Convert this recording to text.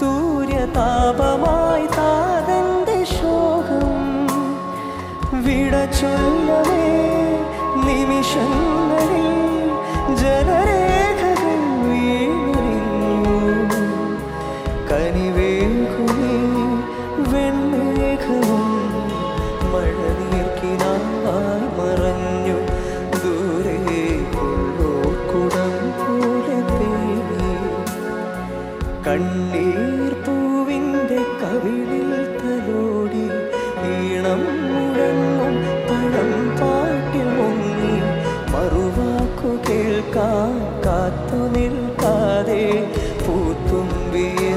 സൂര്യതാപമായി താതന്റെ ശോകം വിട നിമിഷങ്ങളിൽ ജലരേഖകൾ വീണു കനിവേകുമേ വെണ്ണേഘവും മഴ നീർക്കിനാൽ മറഞ്ഞു ദൂരേ കുടം പോലെ കണ്ണീർ പൂവിന്റെ കവിളിൽ തലോടി ഈണം മുഴങ്ങും പഴം പാട്ടിൽ മുങ്ങി മറുവാക്കു കേൾക്കാൻ കാത്തു നിൽക്കാതെ പൂത്തുമ്പിയ